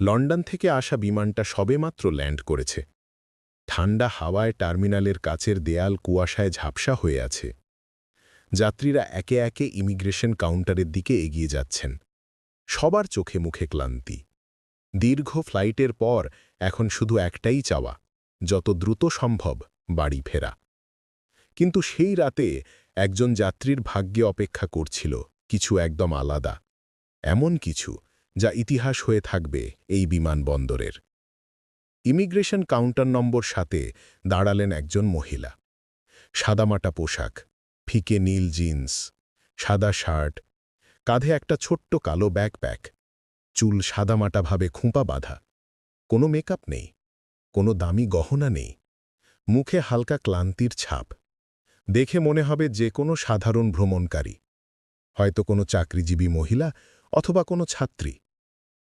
London থেকে আসা বিমানটা সবেমাত্র ল্যান্ড করেছে। ঠান্ডা হাওয়ায় টার্মিনালের কাচের দেয়াল কুয়াশায় ঝাপসা হয়ে আছে। যাত্রীরা একে একে ইমিগ্রেশন কাউন্টারের দিকে এগিয়ে যাচ্ছেন। সবার চোখে মুখে ক্লান্তি। দীর্ঘ ফ্লাইটের পর এখন শুধু একটাই চাওয়া, যত দ্রুত সম্ভব বাড়ি ফেরা। কিন্তু সেই রাতে একজন যাত্রীর ভাগ্যে অপেক্ষা করছিল, কিছু একদম আলাদা, এমন কিছু যা ইতিহাস হয়ে থাকবে এই বিমানবন্দরের ইমিগ্রেশন কাউন্টার নম্বর সাথে দাঁড়ালেন একজন মহিলা। সাদামাটা পোশাক, ফিকে নীল জিন্স, সাদা শার্ট, কাঁধে একটা ছোট্ট কালো ব্যাকপ্যাক, চুল সাদামাটাভাবে খুঁপা বাঁধা। কোনো মেকআপ নেই, কোনো দামি গহনা নেই, মুখে হালকা ক্লান্তির ছাপ। দেখে মনে হবে যে কোনো সাধারণ ভ্রমণকারী, হয়তো কোনো চাকরিজীবী মহিলা অথবা কোনো ছাত্রী।